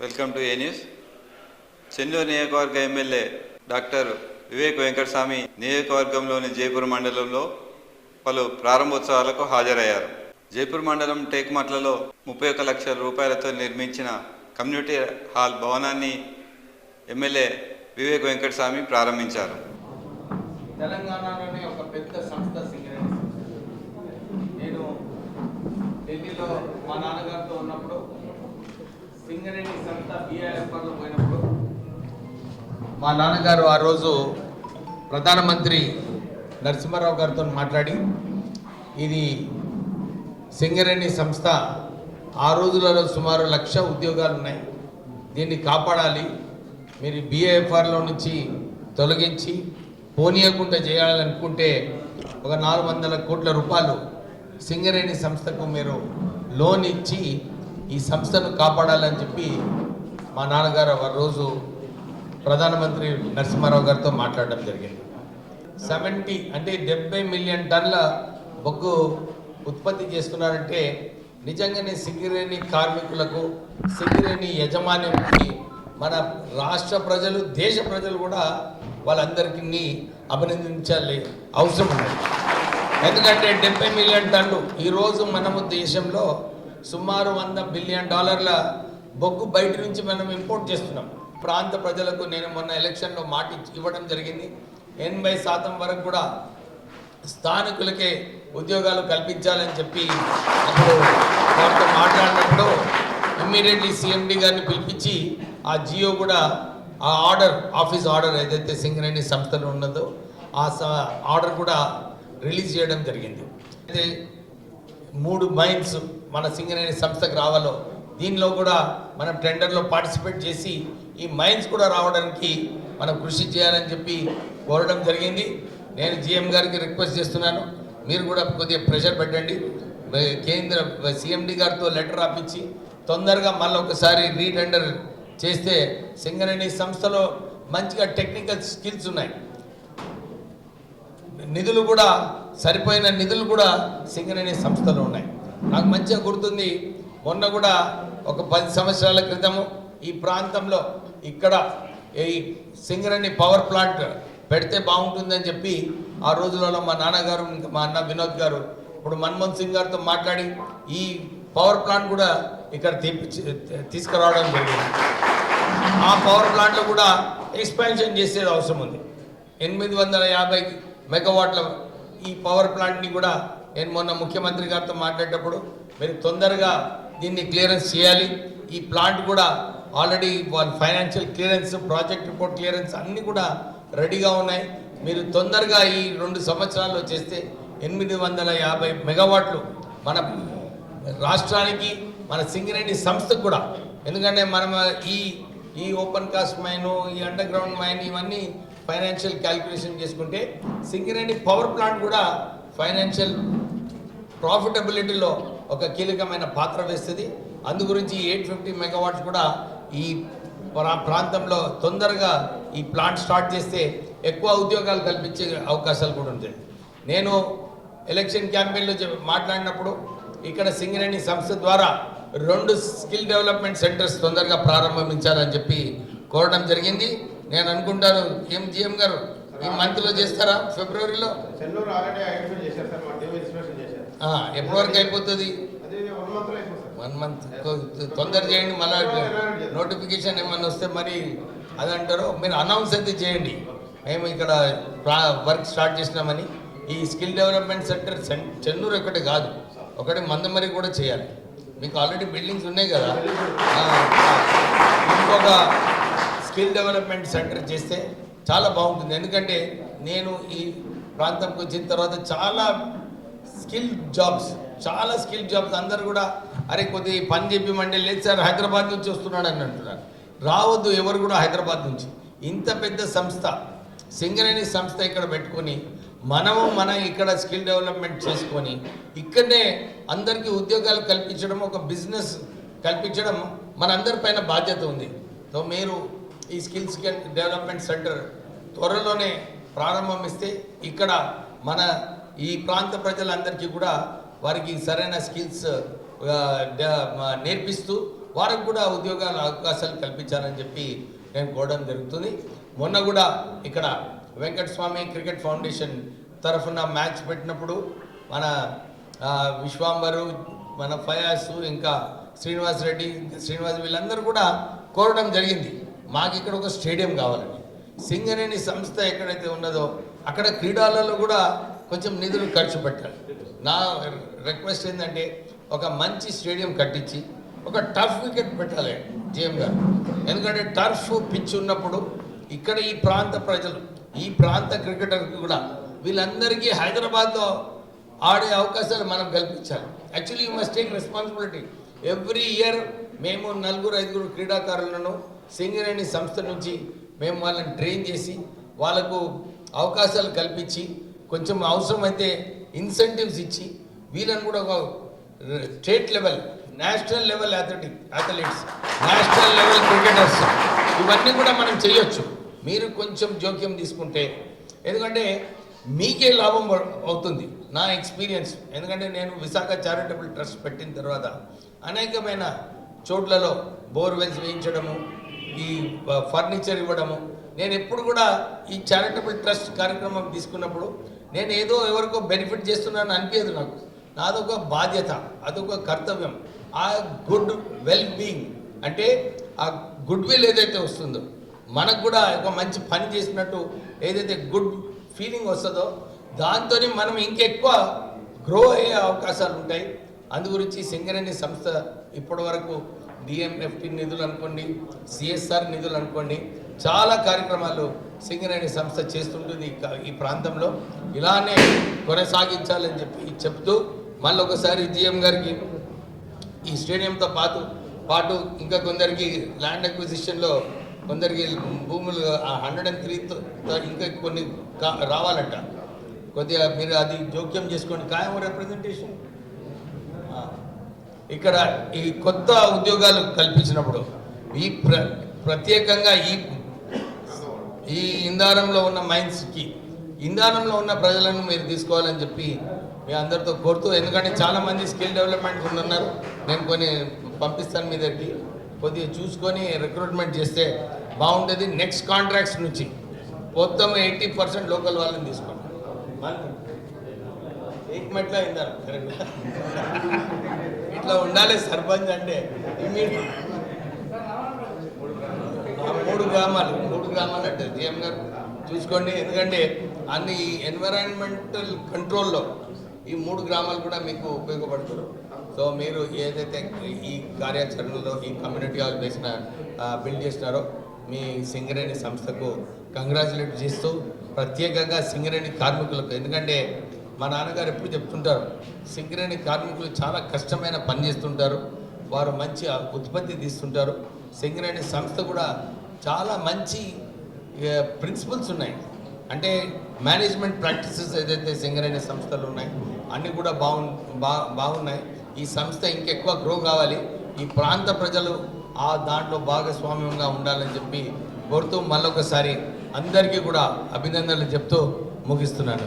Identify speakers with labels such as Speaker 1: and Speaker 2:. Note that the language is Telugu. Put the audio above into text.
Speaker 1: Welcome to A news. Chennur నియోజకవర్గ ఎమ్మెల్యే డాక్టర్ వివేక్ వెంకటస్వామి నియోజకవర్గంలోని జైపూర్ మండలంలో పలు ప్రారంభోత్సవాలకు హాజరయ్యారు. జైపూర్ మండలం టేక్మట్లలో ముప్పై ఒక్క లక్షల రూపాయలతో నిర్మించిన కమ్యూనిటీ హాల్ భవనాన్ని ఎమ్మెల్యే వివేక్ వెంకటస్వామి ప్రారంభించారు.
Speaker 2: తెలంగాణలోని ఒక పెద్ద సంస్థ సింగరేణి. నేను ఢిల్లీలో మా నాన్నగారితో ఉన్నప్పుడు సింగరేణి సంస్థ బిఐఎఫ్ఆర్లో పోయినప్పుడు మా నాన్నగారు ఆ రోజు ప్రధానమంత్రి నరసింహారావు గారితో మాట్లాడి ఇది సింగరేణి సంస్థ ఆ రోజులలో సుమారు లక్ష ఉద్యోగాలు ఉన్నాయి దీన్ని కాపాడాలి. మీరు బీఏఎఫ్ఆర్లో నుంచి తొలగించి పోనీయకుండా చేయాలనుకుంటే ఒక నాలుగు వందల కోట్ల రూపాయలు సింగరేణి సంస్థకు మీరు లోన్ ఇచ్చి ఈ సంస్థను కాపాడాలని చెప్పి మా నాన్నగారు ఒక రోజు ప్రధానమంత్రి నరసింహారావు గారితో మాట్లాడడం జరిగింది. సెవెంటీ అంటే డెబ్బై మిలియన్ టన్ల బొగ్గు ఉత్పత్తి చేస్తున్నారంటే నిజంగానే సింగరేణి కార్మికులకు సింగరేణి యజమాన్యానికి మన రాష్ట్ర ప్రజలు దేశ ప్రజలు కూడా వాళ్ళందరికీ అభినందించాలి అవసరం ఉంది ఎందుకంటే డెబ్బై మిలియన్ టన్ను ఈరోజు మనము దేశంలో సుమారు వంద బిలియన్ డాలర్ల బొగ్గు బయట నుంచి మనం ఇంపోర్ట్ చేస్తున్నాం. ప్రాంత ప్రజలకు నేను మొన్న ఎలక్షన్లో మాట ఇవ్వడం జరిగింది. ఎనభై శాతం వరకు కూడా స్థానికులకే ఉద్యోగాలు కల్పించాలని చెప్పి అప్పుడు వారితో మాట్లాడినప్పుడు ఇమ్మీడియట్లీ సిఎండి గారిని పిలిపించి ఆ జియో కూడా ఆ ఆర్డర్ ఆఫీస్ ఆర్డర్ ఏదైతే సింగరేణి సంస్థలో ఉన్నదో ఆ స- ఆర్డర్ కూడా రిలీజ్ చేయడం జరిగింది. అయితే మూడు మైన్స్ మన సింగరేణి సంస్థకు రావాలో దీనిలో కూడా మనం టెండర్లో పార్టిసిపేట్ చేసి ఈ మైన్స్ కూడా రావడానికి మనం కృషి చేయాలని చెప్పి కోరడం జరిగింది. నేను జిఎం గారికి రిక్వెస్ట్ చేస్తున్నాను. మీరు కూడా కొద్దిగా ప్రెషర్ పెట్టండి. కేంద్ర సిఎండి గారితో లెటర్ రాపించి తొందరగా మళ్ళీ ఒకసారి రీటెండర్ చేస్తే సింగరేణి సంస్థలో మంచిగా టెక్నికల్ స్కిల్స్ ఉన్నాయి. నిధులు కూడా సరిపోయిన నిధులు కూడా సింగరేణి సంస్థలో ఉన్నాయి. నాకు మంచిగా గుర్తుంది. మొన్న కూడా ఒక పది సంవత్సరాల క్రితము ఈ ప్రాంతంలో ఇక్కడ ఈ సింగరణి పవర్ ప్లాంట్ పెడితే బాగుంటుందని చెప్పి ఆ రోజులలో మా నాన్నగారు ఇంకా మా అన్న వినోద్ గారు ఇప్పుడు మన్మోహన్ సింగ్ గారితో మాట్లాడి ఈ పవర్ ప్లాంట్ కూడా ఇక్కడ తెప్పించి తీసుకురావడం జరిగింది. ఆ పవర్ ప్లాంట్లో కూడా ఎక్స్పాన్షన్ చేసేది అవసరం ఉంది. ఎనిమిది వందల యాభై మెగావాట్ల ఈ పవర్ ప్లాంట్ని కూడా నేను మొన్న ముఖ్యమంత్రి గారితో మాట్లాడేటప్పుడు మీరు తొందరగా దీన్ని క్లియరెన్స్ చేయాలి. ఈ ప్లాంట్ కూడా ఆల్రెడీ వాళ్ళ financial clearance project report clearance అన్నీ కూడా రెడీగా ఉన్నాయి. మీరు తొందరగా ఈ రెండు సంవత్సరాల్లో చేస్తే ఎనిమిది వందల యాభై మెగావాట్లు మన రాష్ట్రానికి మన సింగరేణి సంస్థకు కూడా. ఎందుకంటే మనం ఈ ఈ ఓపెన్ కాస్ట్ మైన్ ఈ అండర్ గ్రౌండ్ మైన్ ఇవన్నీ ఫైనాన్షియల్ క్యాలిక్యులేషన్ చేసుకుంటే సింగరేణి పవర్ ప్లాంట్ కూడా ఫైనాన్షియల్ ప్రాఫిటబిలిటీలో ఒక కీలకమైన పాత్ర వేస్తుంది. అందు గురించి ఎయిట్ ఫిఫ్టీ మెగావాట్స్ కూడా ఈ ప్రాంతంలో తొందరగా ఈ ప్లాంట్ స్టార్ట్ చేస్తే ఎక్కువ ఉద్యోగాలు కల్పించే అవకాశాలు కూడా ఉంటాయి. నేను ఎలక్షన్ క్యాంపెయిన్లో మాట్లాడినప్పుడు ఇక్కడ సింగరేణి సంస్థ ద్వారా రెండు స్కిల్ డెవలప్మెంట్ సెంటర్స్ తొందరగా ప్రారంభించాలని చెప్పి కోరడం జరిగింది. నేను అనుకుంటాను ఏం జిఎం గారు ఈ మంత్లో చేస్తారా? ఫిబ్రవరిలో? ఎప్పటి వరకు అయిపోతుంది?
Speaker 3: వన్ మంత్
Speaker 2: తొందర చేయండి మళ్ళీ నోటిఫికేషన్ ఏమన్నా వస్తే మరి అది అంటారో. మీరు అనౌన్స్ అయితే చేయండి. మేము ఇక్కడ వర్క్ స్టార్ట్ చేసినామని. ఈ స్కిల్ డెవలప్మెంట్ సెంటర్ చెన్నూరు ఒకటి కాదు. ఒకటి మందమరి కూడా చేయాలి. మీకు ఆల్రెడీ బిల్డింగ్స్ ఉన్నాయి కదా? ఇంకొక స్కిల్ డెవలప్మెంట్ సెంటర్ చేస్తే చాలా బాగుంటుంది. ఎందుకంటే నేను ఈ ప్రాంతంకి వచ్చిన తర్వాత చాలా స్కిల్ జాబ్స్ చాలా స్కిల్ జాబ్స్. అందరు కూడా అరే కొద్ది పని చెప్పిమంటే లేదు సార్ హైదరాబాద్ నుంచి వస్తున్నాడు అని అంటున్నారు. రావద్దు ఎవరు కూడా హైదరాబాద్ నుంచి. ఇంత పెద్ద సంస్థ సింగరేణి సంస్థ ఇక్కడ పెట్టుకొని మనము మనం ఇక్కడ స్కిల్ డెవలప్మెంట్ చేసుకొని ఇక్కడనే అందరికీ ఉద్యోగాలు కల్పించడం ఒక బిజినెస్ కల్పించడం మనందరి పైన బాధ్యత ఉంది. సో మీరు ఈ స్కిల్స్ డెవలప్మెంట్ సెంటర్ త్వరలోనే ప్రారంభమిస్తే ఇక్కడ మన ఈ ప్రాంత ప్రజలందరికీ కూడా వారికి సరైన స్కిల్స్ నేర్పిస్తూ వారికి కూడా ఉద్యోగాల అవకాశాలు కల్పించాలని చెప్పి నేను కోరడం జరుగుతుంది. మొన్న కూడా ఇక్కడ వెంకటస్వామి క్రికెట్ ఫౌండేషన్ తరఫున మ్యాచ్ పెట్టినప్పుడు మన విశ్వాంబరు మన ఫయాసు ఇంకా శ్రీనివాస్ రెడ్డి శ్రీనివాస్ వీళ్ళందరూ కూడా కోరడం జరిగింది. మాకు ఇక్కడ ఒక స్టేడియం కావాలని సింగరేణి సంస్థ ఎక్కడైతే ఉన్నదో అక్కడ క్రీడలలో కూడా కొంచెం నిధులు ఖర్చు పెట్టాలి నా రిక్వెస్ట్ ఏంటంటే ఒక మంచి స్టేడియం కట్టించి ఒక టర్ఫ్ వికెట్ పెట్టాలి జిఎం గారు. ఎందుకంటే టర్ఫ్ పిచ్ ఉన్నప్పుడు ఇక్కడ ఈ ప్రాంత ప్రజలు ఈ ప్రాంత క్రికెటర్కి కూడా వీళ్ళందరికీ హైదరాబాద్లో ఆడే అవకాశాలు మనం కల్పించాలి. Actually you must take responsibility every year మేము నలుగురు ఐదుగురు క్రీడాకారులను సింగరేణి సంస్థ నుంచి మేము వాళ్ళని ట్రైన్ చేసి వాళ్ళకు అవకాశాలు కల్పించి కొంచెం అవసరమైతే ఇన్సెంటివ్స్ ఇచ్చి వీళ్ళని కూడా ఒక state level national level athletic athletes national level cricketers ఇవన్నీ కూడా మనం చేయొచ్చు. మీరు కొంచెం జోక్యం తీసుకుంటే ఎందుకంటే మీకే లాభం అవుతుంది నా ఎక్స్పీరియన్స్ ఎందుకంటే నేను విశాఖ చారిటబుల్ ట్రస్ట్ పెట్టిన తర్వాత అనేకమైన చోట్లలో బోర్వెల్స్ వేయించడము ఈ ఫర్నిచర్ ఇవ్వడము నేను ఎప్పుడు కూడా ఈ చారిటబుల్ ట్రస్ట్ కార్యక్రమం తీసుకున్నప్పుడు నేను ఏదో ఎవరికో బెనిఫిట్ చేస్తున్నాను అనిపించదు నాకు. నాదొక బాధ్యత అదొక కర్తవ్యం. ఆ గుడ్ వెల్ బీయింగ్ అంటే ఆ గుడ్ విల్ ఏదైతే వస్తుందో మనకు కూడా ఒక మంచి పని చేసినట్టు ఏదైతే గుడ్ ఫీలింగ్ వస్తుందో దాంతో మనం ఇంకెక్కువ గ్రో అయ్యే అవకాశాలు ఉంటాయి. అందు గురించి సింగరేణి సంస్థ ఇప్పటి వరకు డిఎంఎఫ్టి నిధులు అనుకోండి సిఎస్ఆర్ నిధులు అనుకోండి చాలా కార్యక్రమాలు సింగరేణి సంస్థ చేస్తుంటుంది ఈ ప్రాంతంలో. ఇలానే కొనసాగించాలని చెప్పి చెప్తూ మళ్ళీ ఒకసారి జిఎం గారికి ఈ స్టేడియంతో పాటు పాటు ఇంకా కొందరికి ల్యాండ్ అక్విజిషన్లో కొందరికి భూములు హండ్రెడ్ అండ్ త్రీ ఇంకా కొన్ని కా- రావాలంట. కొద్దిగా మీరు అది జోక్యం చేసుకోండి. ఖాయం రిప్రజెంటేషన్ ఇక్కడ ఈ కొత్త ఉద్యోగాలు కల్పించినప్పుడు ఈ ప్ర ప్రత్యేకంగా ఈ ఈ ఇంధానంలో ఉన్న మైన్స్కి ఇంధానంలో ఉన్న ప్రజలను మీరు తీసుకోవాలని చెప్పి మీ అందరితో కోరుతూ ఎందుకంటే చాలామంది స్కిల్ డెవలప్మెంట్ ఉన్నారు. నేను కొన్ని పంపిస్తాను మీ దగ్గరికి. కొద్దిగా చూసుకొని రిక్రూట్మెంట్ చేస్తే బాగుంటుంది నెక్స్ట్ కాంట్రాక్ట్స్ నుంచి మొత్తం ఎయిటీ పర్సెంట్ లోకల్ వాళ్ళని తీసుకోండి. ఇట్లా ఉండాలి సర్పంచ్ అంటే ఇమీడియట్. గ్రామాలు మూడు గ్రామాలు అంటే సీఎం గారు చూసుకోండి. ఎందుకంటే అన్ని ఎన్విరాన్మెంటల్ కంట్రోల్లో ఈ మూడు గ్రామాలు కూడా మీకు ఉపయోగపడుతున్నారు సో మీరు ఏదైతే ఈ కార్యాచరణలో ఈ కమ్యూనిటీ హాల్ వేసిన బిల్డ్ చేసినారో మీ సింగరేణి సంస్థకు కంగ్రాచులేట్ చేస్తూ ప్రత్యేకంగా సింగరేణి కార్మికులకు ఎందుకంటే మా నాన్నగారు ఎప్పుడు చెప్తుంటారు సింగరేణి కార్మికులు చాలా కష్టమైన పని చేస్తుంటారు. వారు మంచి ఉత్పత్తి తీస్తుంటారు. సింగరేణి సంస్థ కూడా చాలా మంచి ప్రిన్సిపల్స్ ఉన్నాయి. అంటే మేనేజ్మెంట్ ప్రాక్టీసెస్ ఏదైతే సింగరేణి సంస్థలు ఉన్నాయి అన్నీ కూడా బాగు బా బాగున్నాయి ఈ సంస్థ ఇంకెక్కువ గ్రో కావాలి. ఈ ప్రాంత ప్రజలు ఆ దాంట్లో భాగస్వామ్యంగా ఉండాలని చెప్పి కోరుతూ మళ్ళొకసారి అందరికీ కూడా అభినందనలు చెప్తూ ముగిస్తున్నాను.